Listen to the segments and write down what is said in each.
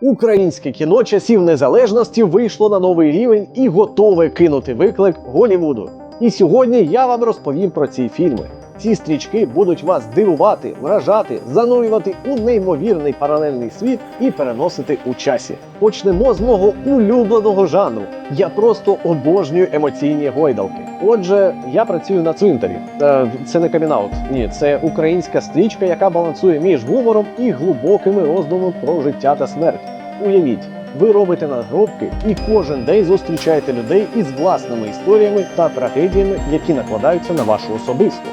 Українське кіно часів незалежності вийшло на новий рівень і готове кинути виклик Голівуду. І сьогодні я вам розповім про ці фільми. Ці стрічки будуть вас дивувати, вражати, занурювати у неймовірний паралельний світ і переносити у часі. Почнемо з мого улюбленого жанру. Я просто обожнюю емоційні гойдалки. Отже, я працюю на цвинтарі. Е, Це не камінаут. Ні, це українська стрічка, яка балансує між гумором і глибокими роздумами про життя та смерть. Уявіть, ви робите надгробки і кожен день зустрічаєте людей із власними історіями та трагедіями, які накладаються на вашу особисту.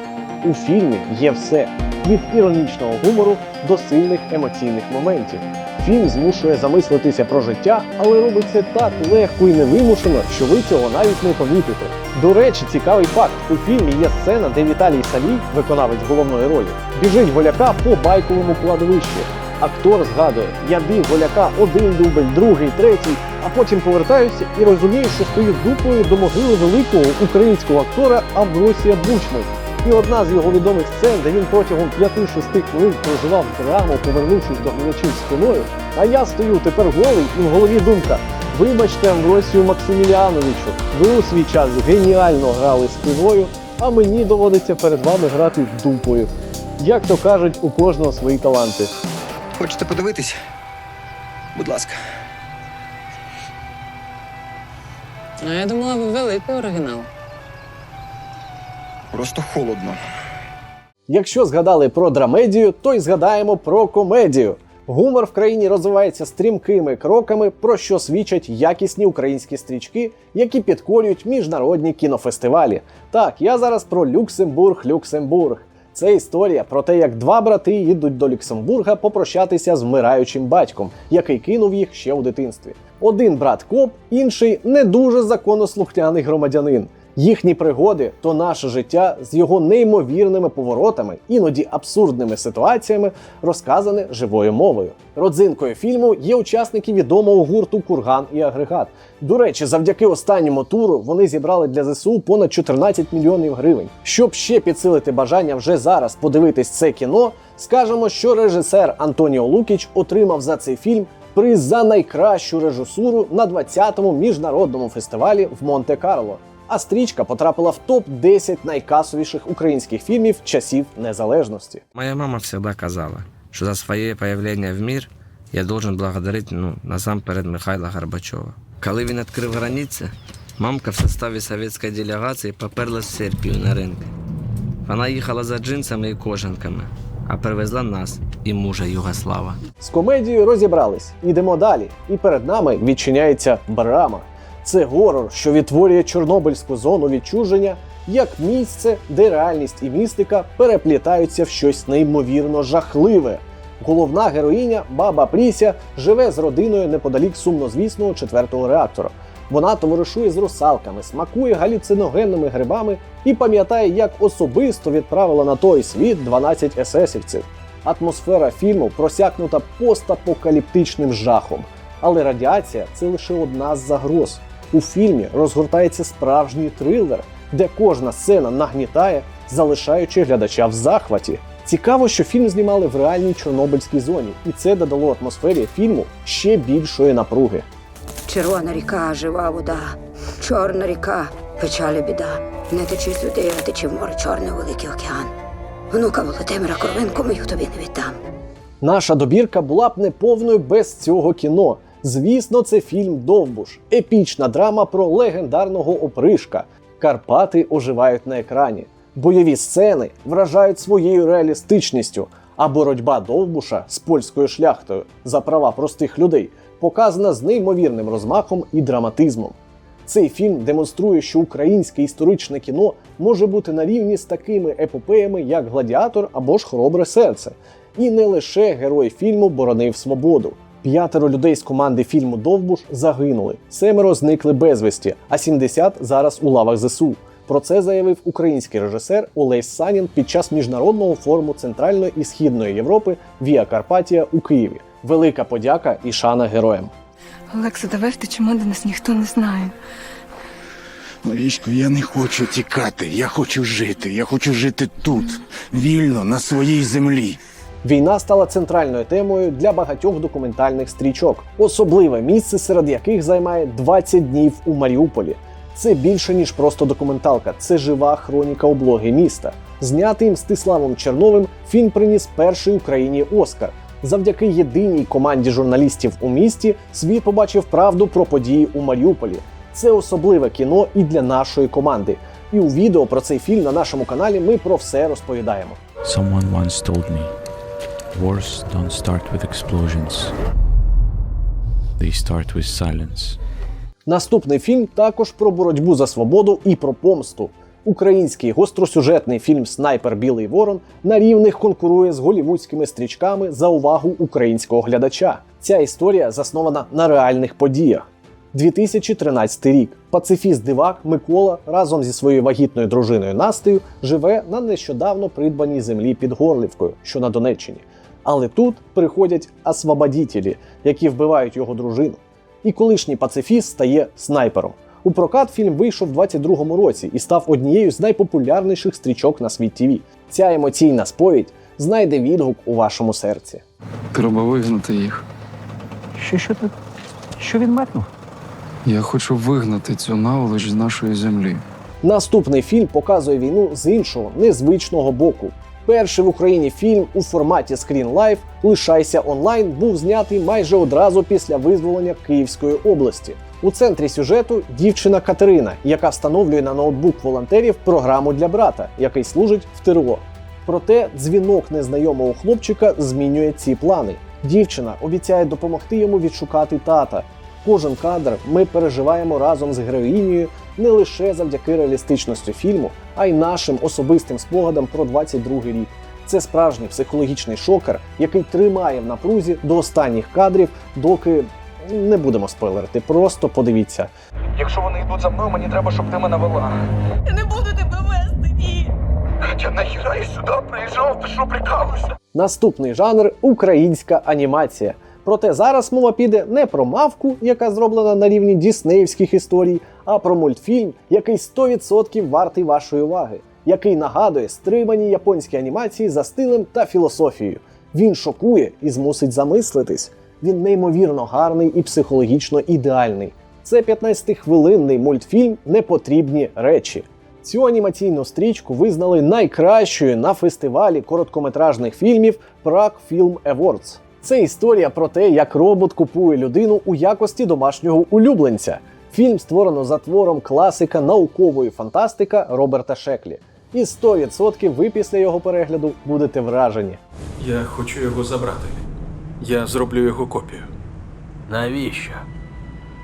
У фільмі є все від іронічного гумору до сильних емоційних моментів. Фільм змушує замислитися про життя, але робить це так легко і невимушено, що ви цього навіть не помітите. До речі, цікавий факт: у фільмі є сцена, де Віталій Салій, виконавець головної ролі, біжить голяка по байковому кладовищі. Актор згадує: я біг голяка один дубль, другий, третій, а потім повертаюся і розумію, що стою дупою до могили великого українського актора Амбросія Бучмана. І одна з його відомих сцен, де він протягом 5-6 хвилин проживав драму, повернувшись до глядачів спиною. А я стою тепер голий і в голові думка. Вибачте, Амбросію Максиміліановичу, ви у свій час геніально грали спиною, а мені доводиться перед вами грати дупою. Як то кажуть, у кожного свої таланти. Хочете подивитись? Будь ласка. Ну, я думала, ви великий оригінал. Просто холодно. Якщо згадали про драмедію, то й згадаємо про комедію. Гумор в країні розвивається стрімкими кроками, про що свідчать якісні українські стрічки, які підкорюють міжнародні кінофестивалі. Так, я зараз про Люксембург, Люксембург. Це історія про те, як два брати їдуть до Люксембурга попрощатися з вмираючим батьком, який кинув їх ще у дитинстві. Один брат коп, інший не дуже законослухняний громадянин. Їхні пригоди то наше життя з його неймовірними поворотами, іноді абсурдними ситуаціями, розказане живою мовою. Родзинкою фільму є учасники відомого гурту Курган і Агрегат. До речі, завдяки останньому туру вони зібрали для ЗСУ понад 14 мільйонів гривень. Щоб ще підсилити бажання вже зараз подивитись це кіно, скажемо, що режисер Антоніо Лукіч отримав за цей фільм приз за найкращу режисуру на 20-му міжнародному фестивалі в Монте-Карло. А стрічка потрапила в топ 10 найкасовіших українських фільмів часів незалежності. Моя мама всегда казала, що за своє появлення в мир я должен благодарити ну, насамперед Михайла Горбачова. Коли він відкрив границі, мамка в составі совєтської делегації поперлась в Сербію на ринки. Вона їхала за джинсами і кожанками, а привезла нас і мужа Югослава. З комедією розібрались. Ідемо далі. І перед нами відчиняється брама. Це горор, що відтворює Чорнобильську зону відчуження як місце, де реальність і містика переплітаються в щось неймовірно жахливе. Головна героїня, баба Пріся, живе з родиною неподалік сумнозвісного четвертого реактора. Вона товаришує з русалками, смакує галюциногенними грибами і пам'ятає, як особисто відправила на той світ 12 есесівців. Атмосфера фільму просякнута постапокаліптичним жахом. Але радіація це лише одна з загроз. У фільмі розгортається справжній трилер, де кожна сцена нагнітає, залишаючи глядача в захваті. Цікаво, що фільм знімали в реальній Чорнобильській зоні, і це додало атмосфері фільму ще більшої напруги. Червона ріка, жива вода, чорна ріка, печалі біда. Не течи сюди, а течи в море чорне великий океан. Внука Володимира Кровинку мою тобі не віддам. Наша добірка була б неповною без цього кіно. Звісно, це фільм Довбуш, епічна драма про легендарного опришка. Карпати оживають на екрані. Бойові сцени вражають своєю реалістичністю, а боротьба Довбуша з польською шляхтою за права простих людей показана з неймовірним розмахом і драматизмом. Цей фільм демонструє, що українське історичне кіно може бути на рівні з такими епопеями, як Гладіатор або ж Хоробре серце. І не лише герой фільму боронив свободу. П'ятеро людей з команди фільму Довбуш загинули, семеро зникли безвісті, а 70 зараз у лавах ЗСУ. Про це заявив український режисер Олесь Санін під час міжнародного форуму Центральної і Східної Європи Віа Карпатія у Києві. Велика подяка і шана героям. Олекса, давай втечемо, де нас ніхто не знає. Марічко, я не хочу тікати. Я хочу жити. Я хочу жити тут, вільно, на своїй землі. Війна стала центральною темою для багатьох документальних стрічок, особливе місце серед яких займає 20 днів у Маріуполі. Це більше ніж просто документалка, це жива хроніка облоги міста. Знятий Мстиславом Черновим фільм приніс перший Україні Оскар. Завдяки єдиній команді журналістів у місті світ побачив правду про події у Маріуполі. Це особливе кіно і для нашої команди. І у відео про цей фільм на нашому каналі ми про все розповідаємо. Someone once told me wars don't start with explosions, they start with silence. Наступний фільм також про боротьбу за свободу і про помсту. Український гостросюжетний фільм Снайпер Білий Ворон на рівних конкурує з голівудськими стрічками за увагу українського глядача. Ця історія заснована на реальних подіях. 2013 рік. Пацифіст дивак Микола разом зі своєю вагітною дружиною Настею живе на нещодавно придбаній землі під Горлівкою, що на Донеччині. Але тут приходять освободітелі, які вбивають його дружину. І колишній пацифіст стає снайпером. У прокат фільм вийшов у 22-му році і став однією з найпопулярніших стрічок на світ ТВ. Ця емоційна сповідь знайде відгук у вашому серці. Треба вигнати їх. Що, що ти? Що він метнув? Я хочу вигнати цю наволоч з нашої землі. Наступний фільм показує війну з іншого незвичного боку. Перший в Україні фільм у форматі Life Лишайся онлайн був знятий майже одразу після визволення Київської області. У центрі сюжету дівчина Катерина, яка встановлює на ноутбук волонтерів програму для брата, який служить в ТРО. Проте дзвінок незнайомого хлопчика змінює ці плани. Дівчина обіцяє допомогти йому відшукати тата. Кожен кадр ми переживаємо разом з героїнею не лише завдяки реалістичності фільму, а й нашим особистим спогадам про 22 рік. Це справжній психологічний шокер, який тримає в напрузі до останніх кадрів, доки не будемо спойлерити. Просто подивіться. Якщо вони йдуть за мною, мені треба, щоб ти мене вела. Я не буду тебе вести, ні. Я нахіра я сюди приїжджав, ти що прикалуєшся? Наступний жанр українська анімація. Проте зараз мова піде не про мавку, яка зроблена на рівні діснеївських історій, а про мультфільм, який 100% вартий вашої уваги, який нагадує стримані японські анімації за стилем та філософією. Він шокує і змусить замислитись. Він неймовірно гарний і психологічно ідеальний. Це 15-хвилинний мультфільм Непотрібні речі. Цю анімаційну стрічку визнали найкращою на фестивалі короткометражних фільмів Prague Film Awards. Це історія про те, як робот купує людину у якості домашнього улюбленця. Фільм створено за твором класика наукової фантастика Роберта Шеклі. І 100% ви після його перегляду будете вражені. Я хочу його забрати. Я зроблю його копію. Навіщо?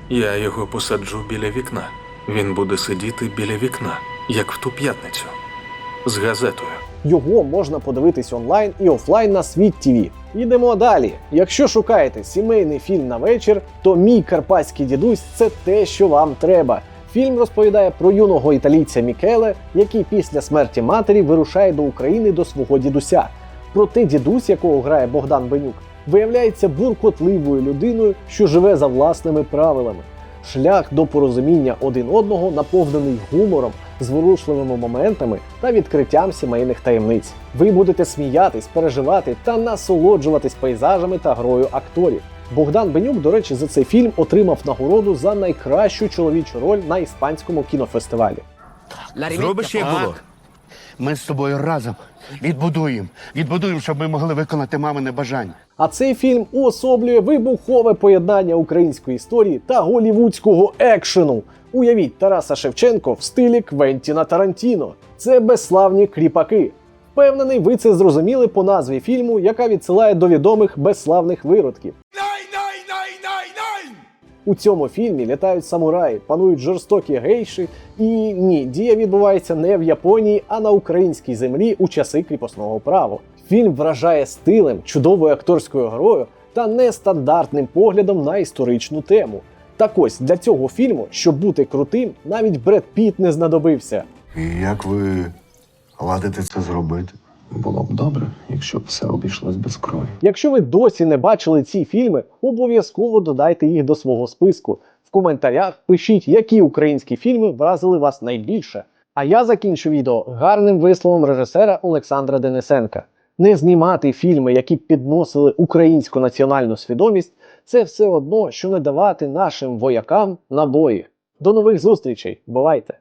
Я його посаджу біля вікна. Він буде сидіти біля вікна, як в ту п'ятницю, з газетою. Його можна подивитись онлайн і офлайн на світ ТВ. Йдемо далі. Якщо шукаєте сімейний фільм на вечір, то мій карпатський дідусь це те, що вам треба. Фільм розповідає про юного італійця Мікеле, який після смерті матері вирушає до України до свого дідуся. Проте дідусь, якого грає Богдан Бенюк, виявляється буркотливою людиною, що живе за власними правилами. Шлях до порозуміння один одного наповнений гумором, зворушливими моментами та відкриттям сімейних таємниць. Ви будете сміятись, переживати та насолоджуватись пейзажами та грою акторів. Богдан Бенюк, до речі, за цей фільм отримав нагороду за найкращу чоловічу роль на іспанському кінофестивалі. Зробиш, як було? Ми з тобою разом відбудуємо. Відбудуємо, щоб ми могли виконати мамине бажання. А цей фільм уособлює вибухове поєднання української історії та голівудського екшену. Уявіть Тараса Шевченко в стилі Квентіна Тарантіно. Це безславні кріпаки. Впевнений, ви це зрозуміли по назві фільму, яка відсилає до відомих безславних виродків. У цьому фільмі літають самураї, панують жорстокі гейші, і ні, дія відбувається не в Японії, а на українській землі у часи кріпосного права. Фільм вражає стилем, чудовою акторською грою та нестандартним поглядом на історичну тему. Так ось для цього фільму, щоб бути крутим, навіть Бред Піт не знадобився. І як ви ладите це зробити? Було б добре, якщо б все обійшлось без крові. Якщо ви досі не бачили ці фільми, обов'язково додайте їх до свого списку. В коментарях пишіть, які українські фільми вразили вас найбільше. А я закінчу відео гарним висловом режисера Олександра Денисенка. Не знімати фільми, які підносили українську національну свідомість, це все одно, що не давати нашим воякам набої. До нових зустрічей, бувайте!